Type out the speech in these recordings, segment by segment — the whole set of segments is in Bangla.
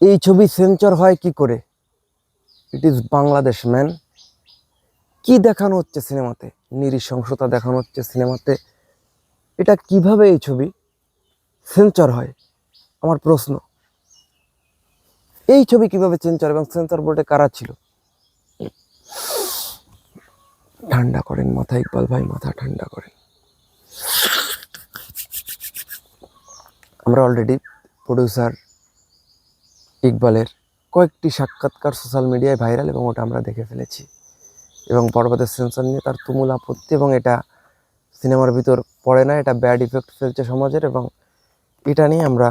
এই ছবি সেন্সর হয় কি করে? ইট ইজ বাংলাদেশ ম্যান কি দেখানো হচ্ছে সিনেমাতে? নিরিশংসতা দেখানো হচ্ছে সিনেমাতে। এটা কীভাবে এই ছবি সেন্সর হয়? আমার প্রশ্ন। এই ছবি কীভাবে সেন্সর এবং সেন্সর বোর্ডে কারা ছিল? ঠান্ডা করেন মাথা, ইকবাল ভাই, মাথা ঠান্ডা করেন। আমরা অলরেডি প্রডিউসার ইকবালের কয়েকটি সাক্ষাৎকার সোশ্যাল মিডিয়ায় ভাইরাল এবং ওটা আমরা দেখে ফেলেছি। এবং পর্বতের সেন্সর নিয়ে তার তুমুল আপত্তি এবং এটা সিনেমার ভিতর পড়ে না, এটা ব্যাড ইফেক্ট ফেলছে সমাজের এবং এটা নিয়ে আমরা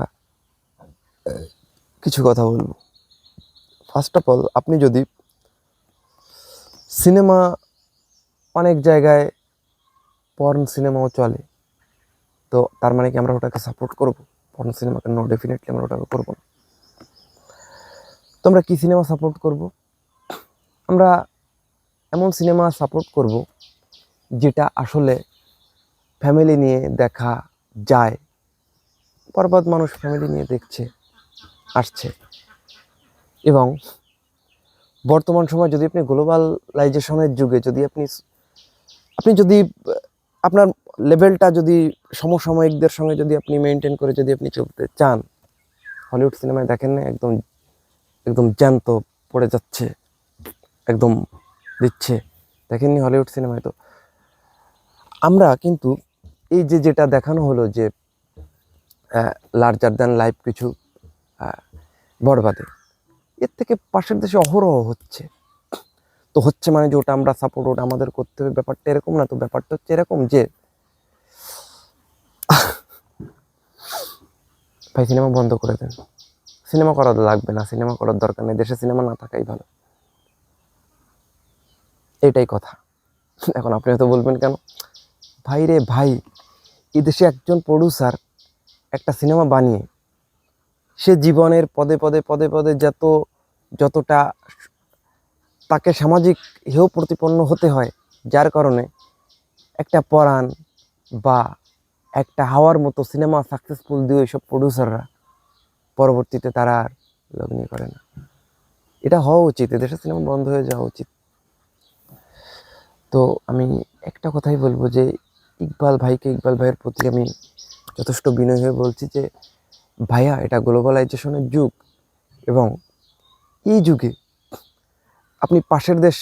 কিছু কথা বলব। ফার্স্ট অফ অল আপনি যদি সিনেমা অনেক জায়গায় পর্ন সিনেমাও চলে, তো তার মানে কি আমরা ওটাকে সাপোর্ট করব? পর্ন সিনেমাকে নো ডেফিনেটলি আমরা ওটাকে করব না। আমরা কী সিনেমা সাপোর্ট করব? আমরা এমন সিনেমা সাপোর্ট করব, যেটা আসলে ফ্যামিলি নিয়ে দেখা যায়। পর্বত মানুষ ফ্যামিলি নিয়ে দেখছে, আসছে। এবং বর্তমান সময় যদি আপনি গ্লোবালাইজেশনের যুগে যদি আপনি আপনি যদি, আপনার লেভেলটা যদি সমসাময়িকদের সঙ্গে যদি আপনি মেনটেন করে যদি আপনি চলতে চান হলিউড সিনেমায় দেখেন না একদম একদম জ্যান্ত পড়ে যাচ্ছে, একদম দিচ্ছে। দেখেননি হলিউড সিনেমায় তো। আমরা কিন্তু এই যে যেটা দেখানো হলো যে লার্জার দ্যান লাইফ কিছু বরবাদে, এর থেকে পাশের দেশে অহরহ হচ্ছে। তো হচ্ছে মানে যে ওটা আমরা সাপোর্ট ওটা আমাদের করতে হবে, ব্যাপারটা এরকম না। তো ব্যাপারটা হচ্ছে এরকম যে, ভাই, সিনেমা বন্ধ করে দেন। সিনেমা করা লাগবে না, সিনেমা করার দরকার নেই, দেশে সিনেমা না থাকাই ভালো। এটাই কথা। এখন আপনি হয়তো বলবেন কেন? ভাই রে ভাই এই দেশে একজন প্রডিউসার একটা সিনেমা বানিয়ে, সে জীবনের পদে পদে পদে পদে যত, যতটা তাকে সামাজিক হেয় প্রতিপন্ন হতে হয়, যার কারণে একটা পরাণ বা একটা হাওয়ার মতো সিনেমা সাকসেসফুল দিয়ে এইসব প্রডিউসাররা পরবর্তীতে তারা আর লগ্নি করে না। এটা হওয়া উচিত এদেশের সিনেমা বন্ধ হয়ে যাওয়া উচিত। তো আমি একটা কথাই বলব যে, ইকবাল ভাইকে, ইকবাল ভাইয়ের প্রতি আমি যথেষ্ট বিনয় হয়ে বলছি যে, ভাইয়া, এটা গ্লোবালাইজেশনের যুগ এবং এই যুগে আপনি পাশের দেশ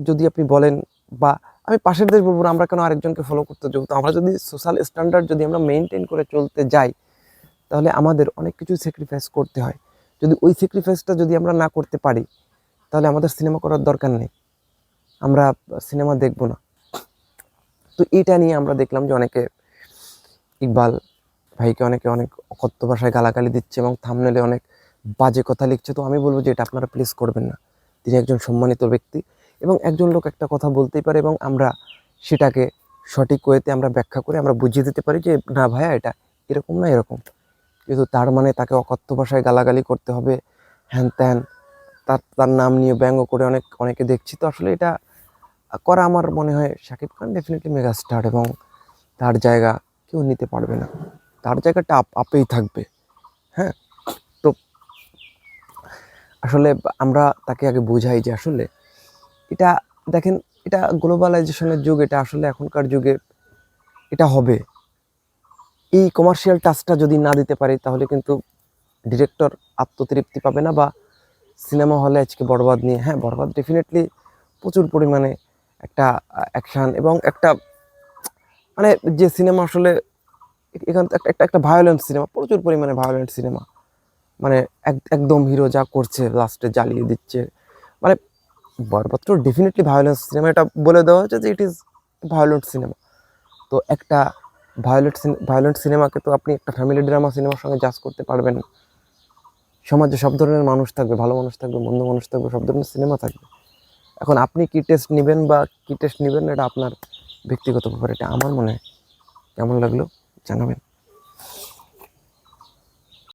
যদি আপনি বলেন বা আমি পাশের দেশ বলব না, আমরা কেন আরেকজনকে ফলো করতে যাব? তো আমরা যদি সোশ্যাল স্ট্যান্ডার্ড যদি আমরা মেনটেন করে চলতে যাই তাহলে আমাদের অনেক কিছু স্যাক্রিফাইস করতে হয়। যদি ওই স্যাক্রিফাইসটা যদি আমরা না করতে পারি, তাহলে আমাদের সিনেমা করার দরকার নেই। আমরা সিনেমা দেখব না। তো এটা নিয়ে আমরা দেখলাম যে অনেকে ইকবাল ভাইকে অনেকে অনেক অকথ্য ভাষায় গালাগালি দিচ্ছে এবং থামনেলে অনেক বাজে কথা লিখছে। তো আমি বলব যে এটা আপনারা প্লিজ করবেন না। তিনি একজন সম্মানিত ব্যক্তি এবং একজন লোক একটা কথা বলতেই পারে এবং আমরা সেটাকে সঠিক ওয়েতে আমরা ব্যাখ্যা করে আমরা বুঝিয়ে দিতে পারি যে, না ভাইয়া, এটা এরকম না, এরকম। কিন্তু তার মানে তাকে অকথ্য ভাষায় গালাগালি করতে হবে। হ্যান ত্যান, তার তার নাম নিয়ে ব্যঙ্গ করে অনেক, অনেকে দেখছি। তো আসলে এটা করা আমার মনে হয় শাকিব খান ডেফিনেটলি মেগাস্টার এবং তার জায়গা কেউ নিতে পারবে না। তার জায়গাটা আপ, আপেই থাকবে। হ্যাঁ? তো আসলে আমরা তাকে আগে বোঝাই যে আসলে এটা, দেখেন, এটা গ্লোবালাইজেশনের যুগ, এটা আসলে এখনকার যুগে এটা হবে। এই কমার্শিয়াল টাচটা যদি না দিতে পারি, তাহলে কিন্তু ডিরেক্টর আত্মতৃপ্তি পাবে না বা সিনেমা হলে আজকে বরবাদ নিয়ে হ্যাঁ বরবাদ ডেফিনেটলি প্রচুর পরিমাণে একটা অ্যাকশান এবং একটা মানে যে সিনেমা আসলে এখান একটা একটা একটা ভায়োলেন্ট সিনেমা প্রচুর পরিমাণে ভায়োলেন্ট সিনেমা মানে এক, একদম হিরো যা করছে লাস্টে জ্বালিয়ে দিচ্ছে মানে বরবাদ তো ডেফিনেটলি ভায়োলেন্স সিনেমা এটা বলে দেওয়া হয়েছে যে ইট ইজ ভায়োলেন্ট সিনেমা তো একটা ভায়োলেন্ট ভায়োলেন্ট সিনেমাকে তো আপনি একটা ফ্যামিলি ড্রামা সিনেমার সঙ্গে জাজ করতে পারবেন না। সমাজে সব ধরনের মানুষ থাকবে, ভালো মানুষ থাকবে, মন্দ মানুষ থাকবে, সব ধরনের সিনেমা থাকবে। এখন আপনি কী টেস্ট নেবেন বা কী টেস্ট নেবেন, এটা আপনার ব্যক্তিগত ব্যাপার, এটা আমার মনে হয়। কেমন লাগল জানাবেন।